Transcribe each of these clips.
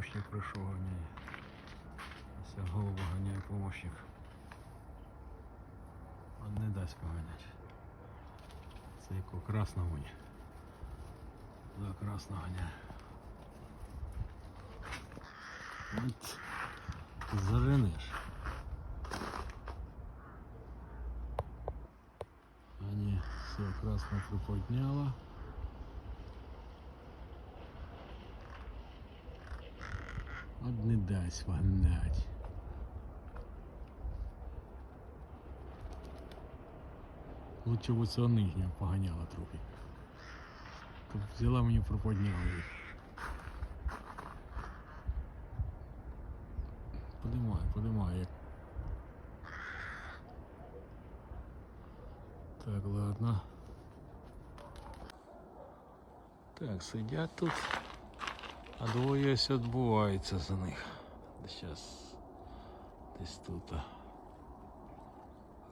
помощник прийшов ганяє. Ось голуба ганяє помощник. Он не дасть поганять. Це яко красна гуня. Да, красна ганяє. От заринеш. Ані все красно приподняла. Не дасть вогнать. Лучше б цього нижнього поганяла трохи. Тут взяла мені приподняла їх. Подимаю, подимаю. Так, ладно. Так, сидять тут. А двоє ось відбувається за них. Зараз десь тут.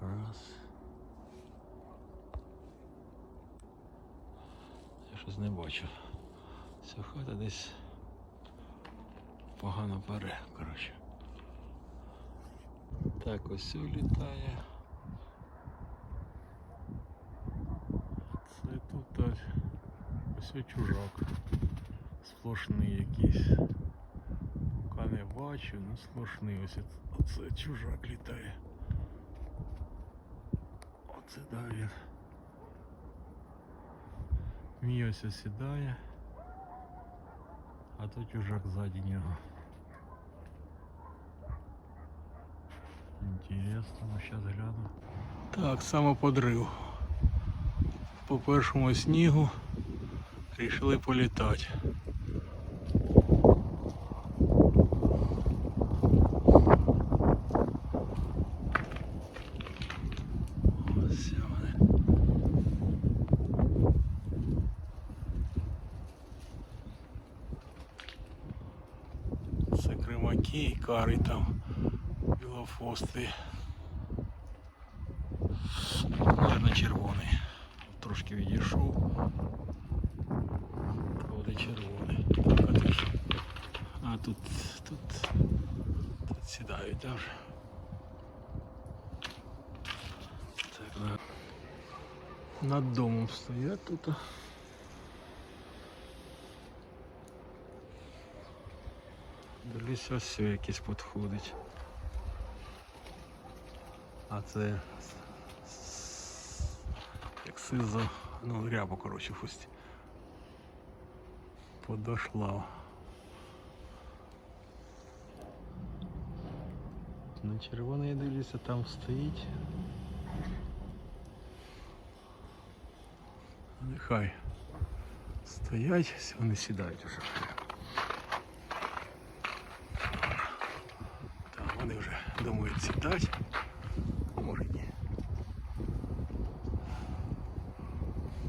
Раз. Я щось не бачу. Ця хата десь погано пере, коротше. Так, ось літає. Це тут ось, чужак. Сплошний якийсь. Поки не бачу, ну сплошний ось оц- оце чужак літає. Оце да він. Мій ось осідає, а то чужак ззаді нього. Інтересно, ну зараз гляну. Так, самоподрив. По першому снігу рішили політати. кримаки і кари там білофости. Наверно, червоний. Трошки відійшов. Буде червоний. Так, а, тут, що? а тут, тут, тут сідають да, вже. Так, на- над домом стоять тут. Дивлюсь, ось якесь підходить. А це як сизо, ну рябо, коротше, пусть подошла. На червоний я дивлюся, там стоїть. Нехай стоять, вони сідають уже. Так, сідати. А Може ні.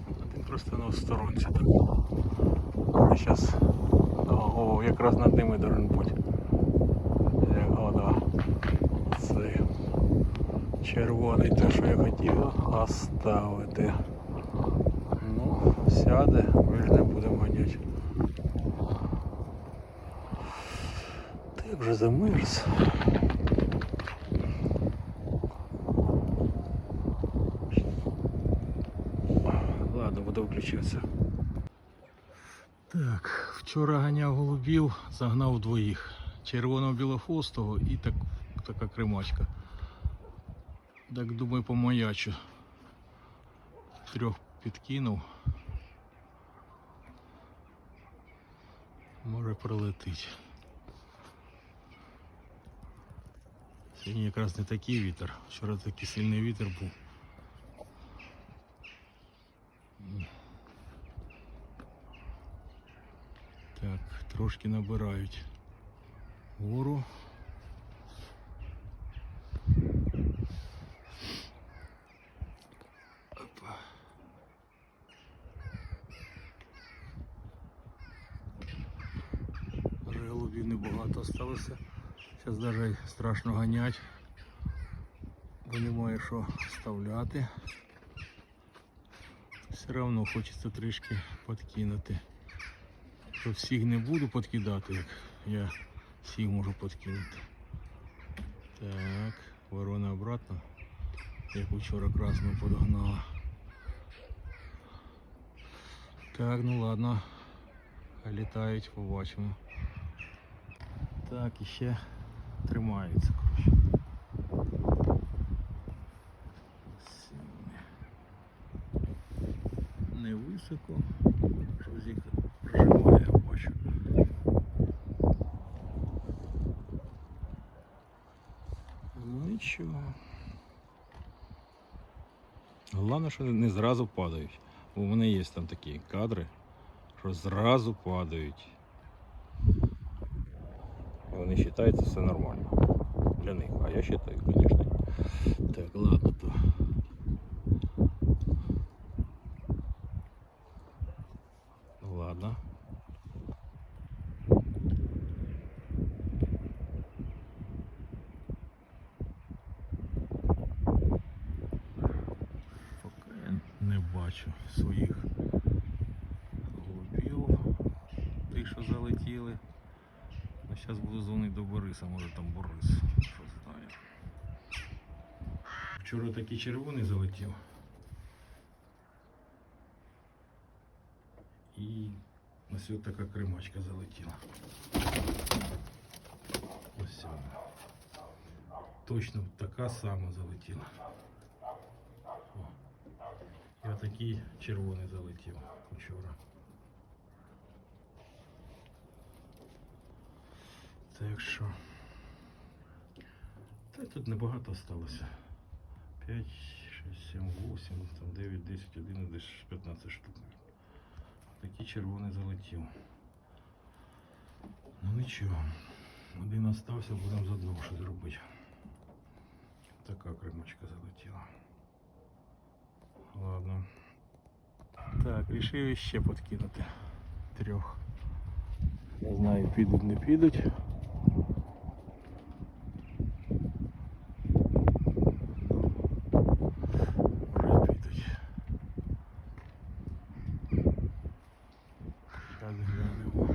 Один просто на сторонці так. А зараз о, якраз над ними должен бути. Як года. Це червоний те, що я хотів оставити. Ну, сяде, ми ж не будемо ганяти. Ти вже замерз. Ладно, буду включатися. Так, вчора ганяв голубів, загнав двоїх. Червоного білофостого і так, така кримачка. Так думаю, помаячу. Трьох підкинув. Може прилетить. Сьогодні якраз не такий вітер. Вчора такий сильний вітер був. Так, трошки набирають гору. Голубів небагато залишилося. Зараз навіть страшно ганять, бо немає що вставляти. Все одно хочеться трішки підкинути. Що всіх не буду підкидати, як я сів можу подкинути. Так, ворона обратно. Як вчора красну подогнала. Так, ну ладно. Літають, побачимо. Так, і ще тримаються, коротше. Не високо. Щось їх прижимає, я бачу. Ну нічого. Головне, що не зразу падають. В мене є там такі кадри, що зразу падають. І вони вважаються все нормально. Для них. А я вважаю, звісно. Так, ладно то. Ну ладно. Поки я не бачу своїх голубів, тих, що залетіли. Ну, зараз буду дзвонити до Бориса, може там Борис що знає. Вчора такий червоний залетів. І ось ось така кримачка залетіла. Ось вона. Точно така сама залетіла. О. І отакий червоний залетів вчора. Так що. Та тут небагато осталося. 5, 6, 7, 8, там 9, 10, 11, десь 15 штук. Такий червоний залетів. Ну нічого. Один остався, будемо з одного щось робити. Така кримочка залетіла. Ладно. Так, рішив ще подкинути трьох. Не знаю, підуть, не підуть. Може підуть. Зараз глянемо,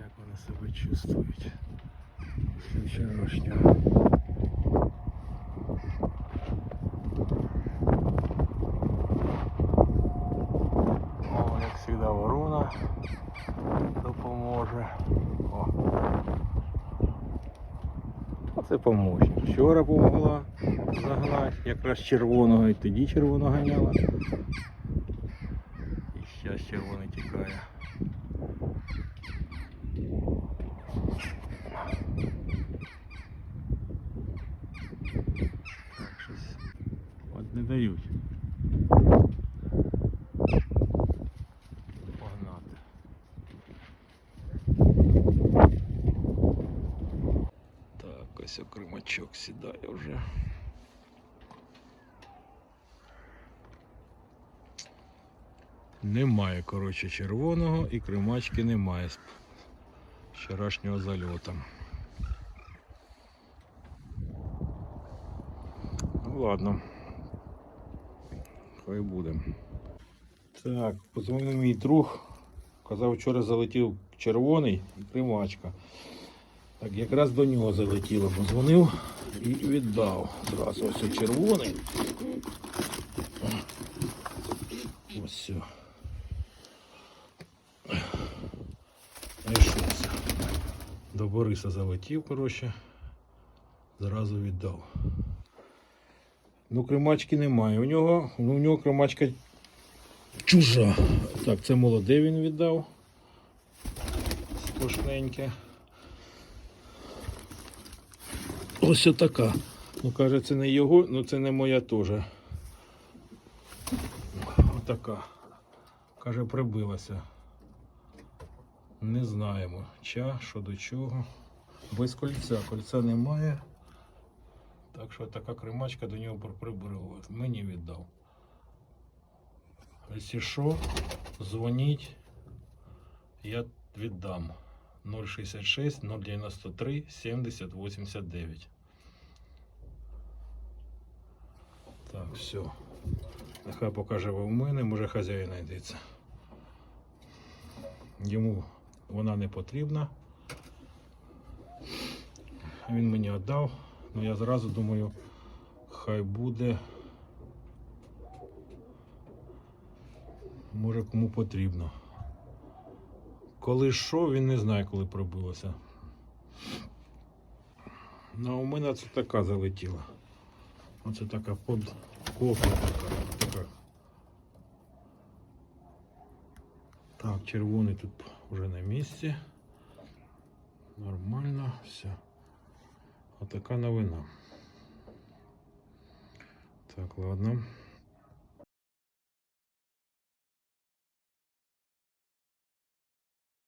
як вони себе чувствують після вчорашнього. О, як завжди ворона допоможе. О. Оце помощник. Вчора помогла загнати, якраз червоного і тоді червоного ганяла. І зараз червоний тікає. Так, щось от не дають. Окримачок сідає вже. Немає, коротше, червоного і кримачки немає з вчорашнього зальоту. Ну ладно. Хай буде. Так, позвонив мій друг. Казав, вчора залетів червоний і кримачка. Так, якраз до нього залетіло, позвонив і віддав. Зразу ось червоний. Ось все. Знайшовся. До Бориса залетів, коротше. Зразу віддав. Ну, кримачки немає. У нього, ну, у нього кримачка чужа. Так, це молоде він віддав. Спошненьке. Ось отака. Ну, каже, це не його, ну це не моя теж. Отака. Каже, прибилася. Не знаємо, ча, що до чого. Без кольця. Кольця немає. Так що така кримачка до нього прибрила. Мені віддав. Якщо що, дзвоніть, я віддам. 066 093 70 89. Все. Нехай покаже в мене, може хазяїн знайдеться. Йому вона не потрібна. він мені віддав. Ну я зразу думаю, хай буде. Може кому потрібно. Коли що, він не знає, коли пробилося. Ну, а у мене це така залетіла. Оце така под така. така. Так, червоний тут вже на місці. Нормально, все. Отака новина. Так, ладно.